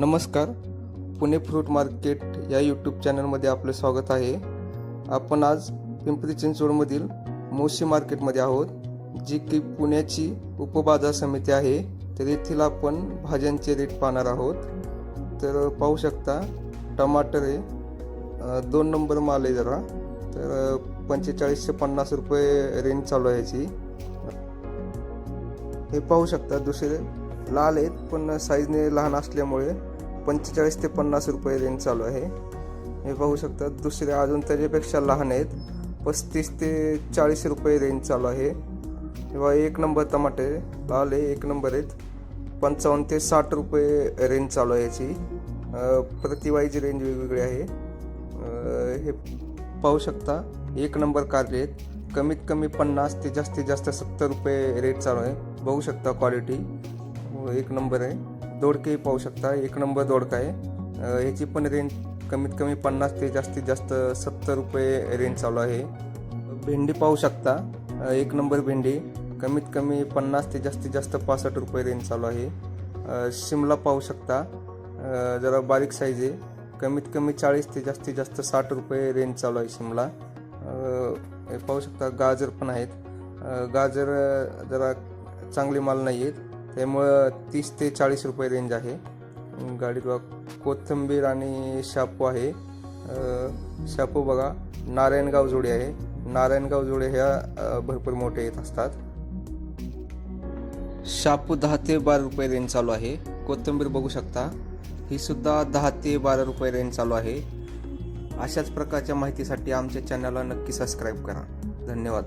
नमस्कार. Pune fruit market या YouTube चॅनलमध्ये आपलं स्वागत आहे. आपण आज पिंपरी चिंचवडमधील मोशी मार्केटमध्ये आहोत जी की पुण्याची उपबाजार समिती आहे. तर येथील आपण भाज्यांचे रेट पाहणार आहोत. तर पाहू शकता टमाटर आहे दोन नंबर माल आहे जरा. तर पंचेचाळीसशे पन्नास रुपये रेंज चालू आहे याची. हे पाहू शकता दुसरे लाल आहेत पण साईजने लहान असल्यामुळे पंचेचाळीस ते पन्नास रुपये रेंज चालू आहे. हे पाहू शकता दुसरे अजून त्याच्यापेक्षा लहान आहेत. पस्तीस ते चाळीस रुपये रेंज चालू आहे. किंवा एक नंबर टमाटे लाल आहे एक नंबर आहेत. पंचावन्न ते साठ रुपये रेंज चालू आहे याची. प्रतिवाईज प्रतिवाईची रेंज वेगवेगळी आहे. हे पाहू शकता एक नंबर कारले आहेत. कमीत कमी पन्नास ते जास्तीत जास्त सत्तर रुपये रेट चालू आहे. बघू शकता क्वालिटी. एक नंबर आहे. दोडके पाहू शकता. एक नंबर दोडका आहे. ह्याची पण रेंज कमीत कमी पन्नास ते जास्तीत जास्त सत्तर रुपये रेंज चालू आहे. भेंडी पाहू शकता. एक नंबर भेंडी. कमीत कमी पन्नास ते जास्तीत जास्त पासष्ट रुपये रेंज चालू आहे. शिमला पाहू शकता. जरा बारीक साईज आहे. कमीत कमी चाळीस ते जास्तीत जास्त साठ रुपये रेंज चालू आहे शिमला. पाहू शकता. गाजर पण आहेत. गाजर जरा चांगले माल नाही आहेत त्यामुळं तीस ते चाळीस रुपये रेंज आहे. गाडी गाडीत बघा कोथिंबीर आणि शापू आहे. शापू बघा नारायणगाव जोडी आहे. नारायणगाव जोडे ह्या भरपूर मोठे येत असतात. शापू दहा ते बारा रुपये रेंज चालू आहे. कोथिंबीर बघू शकता. ही सुद्धा दहा ते बारा रुपये रेंज चालू आहे. अशाच प्रकारच्या माहितीसाठी आमच्या चॅनलला नक्की सबस्क्राईब करा. धन्यवाद.